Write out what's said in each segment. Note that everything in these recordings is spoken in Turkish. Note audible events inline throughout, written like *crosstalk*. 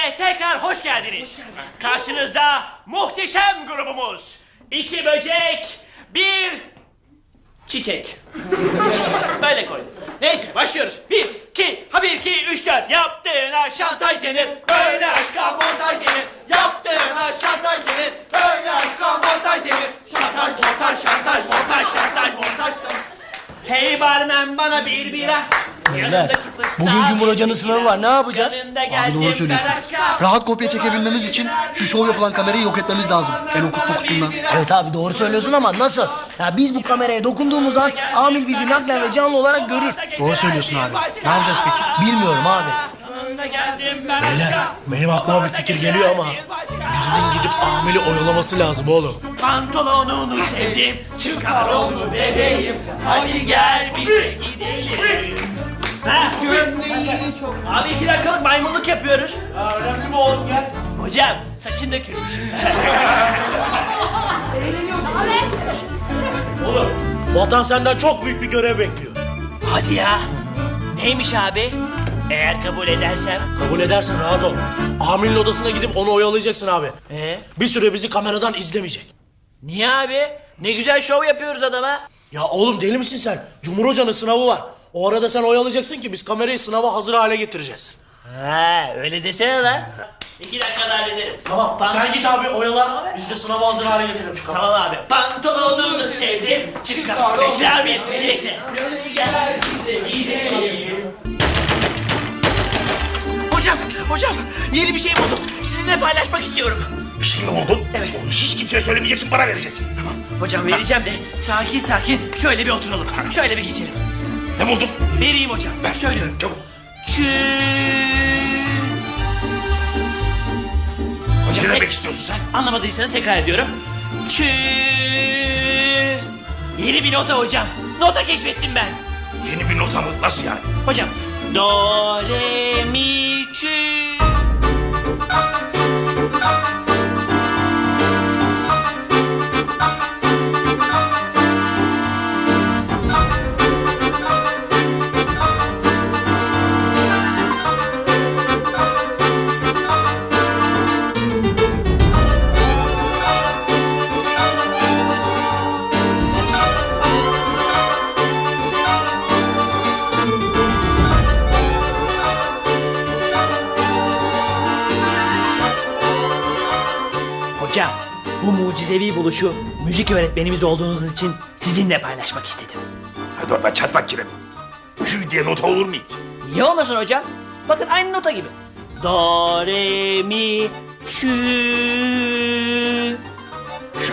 Komediye tekrar hoş geldiniz. Karşınızda muhteşem grubumuz. İki böcek, bir çiçek. *laughs* çiçek. Böyle koydum. Neyse başlıyoruz. Bir, iki, ha bir, iki, üç, dört. Yaptığına şantaj denir. Böyle aşka montaj denir. Yaptığına şantaj denir. Böyle aşka montaj denir. Şantaj, montaj, şantaj, montaj, şantaj, montaj, şantaj. Hey barmen bana bir bira. Yanındaki fıstığa Bugün Cumhur Hoca'nın sınavı var, ne yapacağız? Abi doğru söylüyorsun. Rahat kopya çekebilmemiz için şu şov yapılan kamerayı yok etmemiz lazım. En okus pokusundan. Evet abi doğru söylüyorsun ama nasıl? Ya biz bu kameraya dokunduğumuz an Amil bizi naklen ve canlı olarak görür. Doğru söylüyorsun abi. Ne yapacağız peki? Bilmiyorum abi. Yanında geldim ben Beyler benim aklıma bir fikir geliyor ama birinin gidip Amil'i oyalaması lazım oğlum. Pantolonunu sevdim, çıkar onu bebeğim. Hadi gel bize gidelim. Ha, gömleği çok... Abi iki dakikalık maymunluk yapıyoruz. Ya önemli mi oğlum gel. Hocam saçın dökülmüş. *laughs* Oğlum vatan senden çok büyük bir görev bekliyor. Hadi ya. Neymiş abi? Eğer kabul edersem... Kabul edersen rahat ol. Amil'in odasına gidip onu oyalayacaksın abi. Ee? Bir süre bizi kameradan izlemeyecek. Niye abi? Ne güzel şov yapıyoruz adama. Ya oğlum deli misin sen? Cumhur Hoca'nın sınavı var. O arada sen oyalayacaksın ki biz kamerayı sınava hazır hale getireceğiz. Ha, öyle desene lan. İki dakikada hallederim. Tamam sen git abi oyala. Biz de sınava hazır hale getirelim şu kamerayı. Tamam abi. Pantolonunu sevdim. Çıkar. Bekle abi. Bekle. Gel bize gidelim. Hocam, hocam yeni bir şey buldum. Sizinle paylaşmak istiyorum. Bir şey mi buldun? Evet. Onu hiç kimseye söylemeyeceksin, bana vereceksin. Tamam. Hocam vereceğim de sakin sakin şöyle bir oturalım. Şöyle bir geçelim. Ne buldun? Vereyim hocam. Ver. Söylüyorum. Çabuk. Çü... Hocam Ne demek istiyorsun sen? Anlamadıysanız tekrar ediyorum. Çü... Yeni bir nota hocam. Nota keşfettim ben. Yeni bir nota mı? Nasıl yani? Hocam. Do, re, mi, çü. Hocam, bu mucizevi buluşu müzik öğretmenimiz olduğunuz için sizinle paylaşmak istedim. Hadi oradan çatlak kiremi. Çü diye nota olur mu hiç? Niye olmasın hocam? Bakın aynı nota gibi. Do, re, mi, çü. Çü.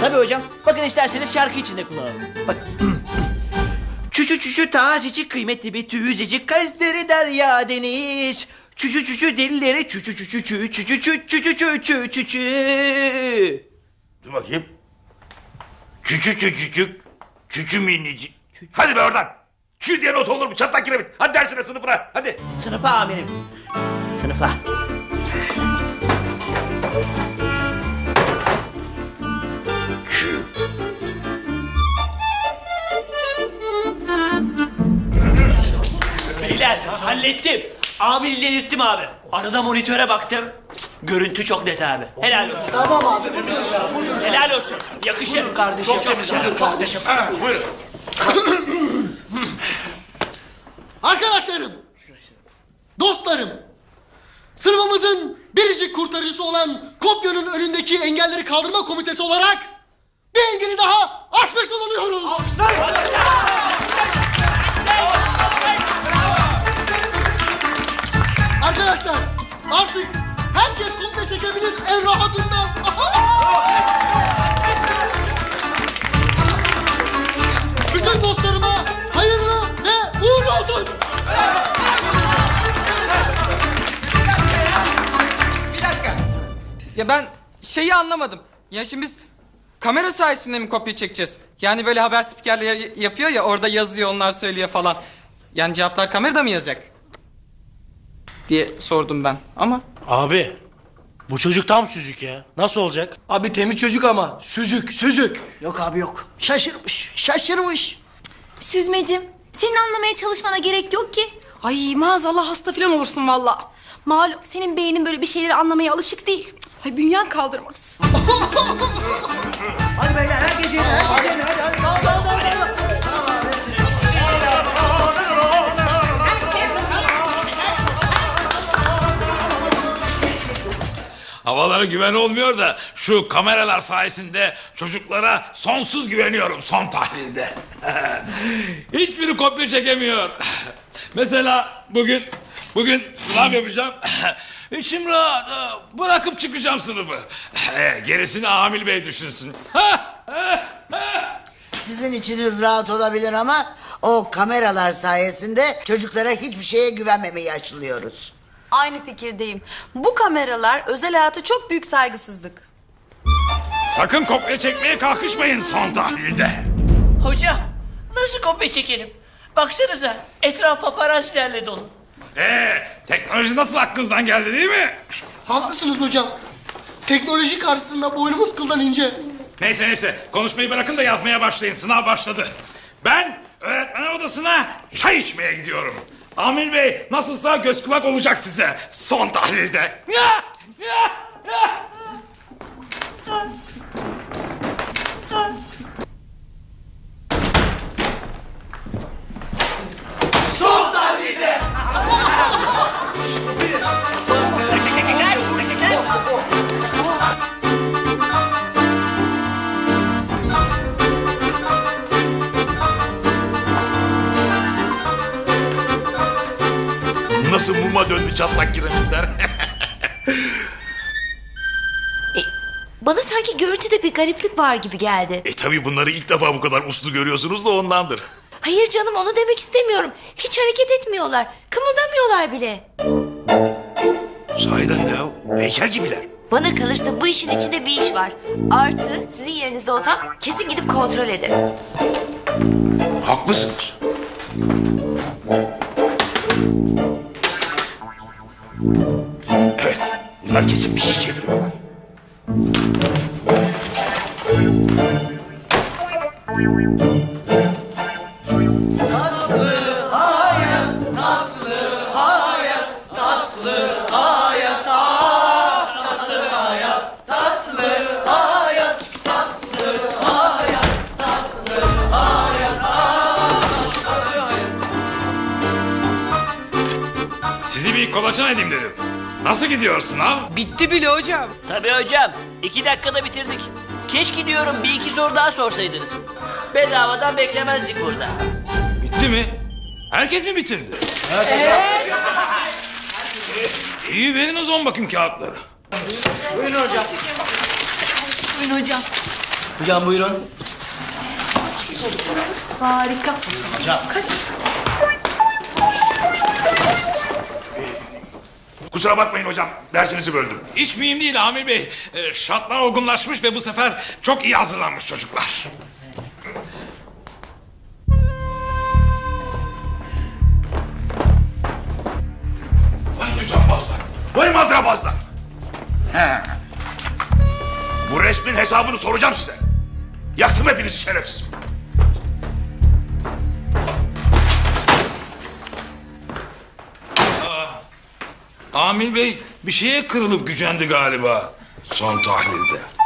Tabii hocam. Bakın isterseniz şarkı içinde kullanalım. Bakın. Çüşü çüşü tazecik kıymetli bir tüzecik kalpleri derya deniz. Çüşü çüşü dilleri çüşü çüşü çü çüşü çü çüşü çü çü çü çü. Dur bakayım. Çüçü çüçücük. Çüçü minicik. Hadi be oradan. Çü diye nota olur mu? Çatlak kiremit. Hadi dersine sınıfına. Hadi. Sınıfa amirim. Sınıfa. Çü. Beyler hallettim. Amil delirttim abi. Arada monitöre baktım. Görüntü çok net abi. Helal olsun. Tamam abi. Helal olsun. Yakışır. kardeşim. Çok yakışır. Çok yakışır. Ha, buyurun. Arkadaşlarım! Dostlarım! Sınıfımızın biricik kurtarıcısı olan kopyanın önündeki engelleri kaldırma komitesi olarak bir engeli daha aşmış bulunuyoruz. Arkadaşlar Ya ben şeyi anlamadım. Ya şimdi biz kamera sayesinde mi kopya çekeceğiz? Yani böyle haber spikerleri yapıyor ya orada yazıyor onlar söylüyor falan. Yani cevaplar kamerada mı yazacak? Diye sordum ben ama Abi bu çocuk tam süzük ya. Nasıl olacak? Abi temiz çocuk ama süzük süzük. Yok abi yok. Şaşırmış, şaşırmış. Süzmecim, senin anlamaya çalışmana gerek yok ki. Ay maazallah hasta falan olursun valla. Malum senin beynin böyle bir şeyleri anlamaya alışık değil. Ay bünyen kaldırmaz. *laughs* Hadi beyler herkes yerine herkes yerine hadi hadi. Dağıl, dağıl, dağıl, dağıl. Havalara güven olmuyor da şu kameralar sayesinde çocuklara sonsuz güveniyorum son tahlilde. *laughs* Hiçbiri kopya çekemiyor. Mesela bugün bugün sınav yapacağım. İçim rahat. Bırakıp çıkacağım sınıfı. Gerisini Amil Bey düşünsün. Sizin içiniz rahat olabilir ama o kameralar sayesinde çocuklara hiçbir şeye güvenmemeyi aşılıyoruz. Aynı fikirdeyim. Bu kameralar özel hayata çok büyük saygısızlık. Sakın kopya çekmeye kalkışmayın son tahlilde. Hocam nasıl kopya çekelim? Baksanıza etraf paparazzilerle dolu. Ee, teknoloji nasıl aklınızdan geldi değil mi? Haklısınız hocam. Teknoloji karşısında boynumuz kıldan ince. Neyse neyse konuşmayı bırakın da yazmaya başlayın sınav başladı. Ben öğretmen odasına çay içmeye gidiyorum. Amil Bey nasılsa göz kulak olacak size son tahlilde. Nasıl muma döndü çatlak kiremitler. *laughs* Bana sanki görüntüde bir gariplik var gibi geldi. e tabi bunları ilk defa bu kadar uslu görüyorsunuz da ondandır. Hayır canım onu demek istemiyorum. Hiç hareket etmiyorlar. Kımıldamıyorlar bile. Sahiden de ya heykel gibiler. Bana kalırsa bu işin içinde bir iş var. Artı sizin yerinizde olsam kesin gidip kontrol ederim. Haklısınız. Bunlar kesin bir şey çeviriyorlar. Sizi bir kolaçan edeyim dedim. Nasıl gidiyor sınav? Bitti bile hocam. Tabii hocam iki dakikada bitirdik. Keşke diyorum bir iki soru daha sorsaydınız. Bedavadan beklemezdik burada. Bitti mi? Herkes mi bitirdi? Evet. İyi verin o zaman bakayım kağıtları. Buyurun hocam. Hocam buyurun. Harika. Kusura bakmayın hocam dersinizi böldüm. Hiç mühim değil Amir Bey. Ee, şartlar olgunlaşmış ve bu sefer çok iyi hazırlanmış çocuklar. Vay düzenbazlar. Vay madrabazlar. He. Bu resmin hesabını soracağım size. Yaktım hepinizi şerefsiz. Amil Bey bir şeye kırılıp gücendi galiba son tahlilde.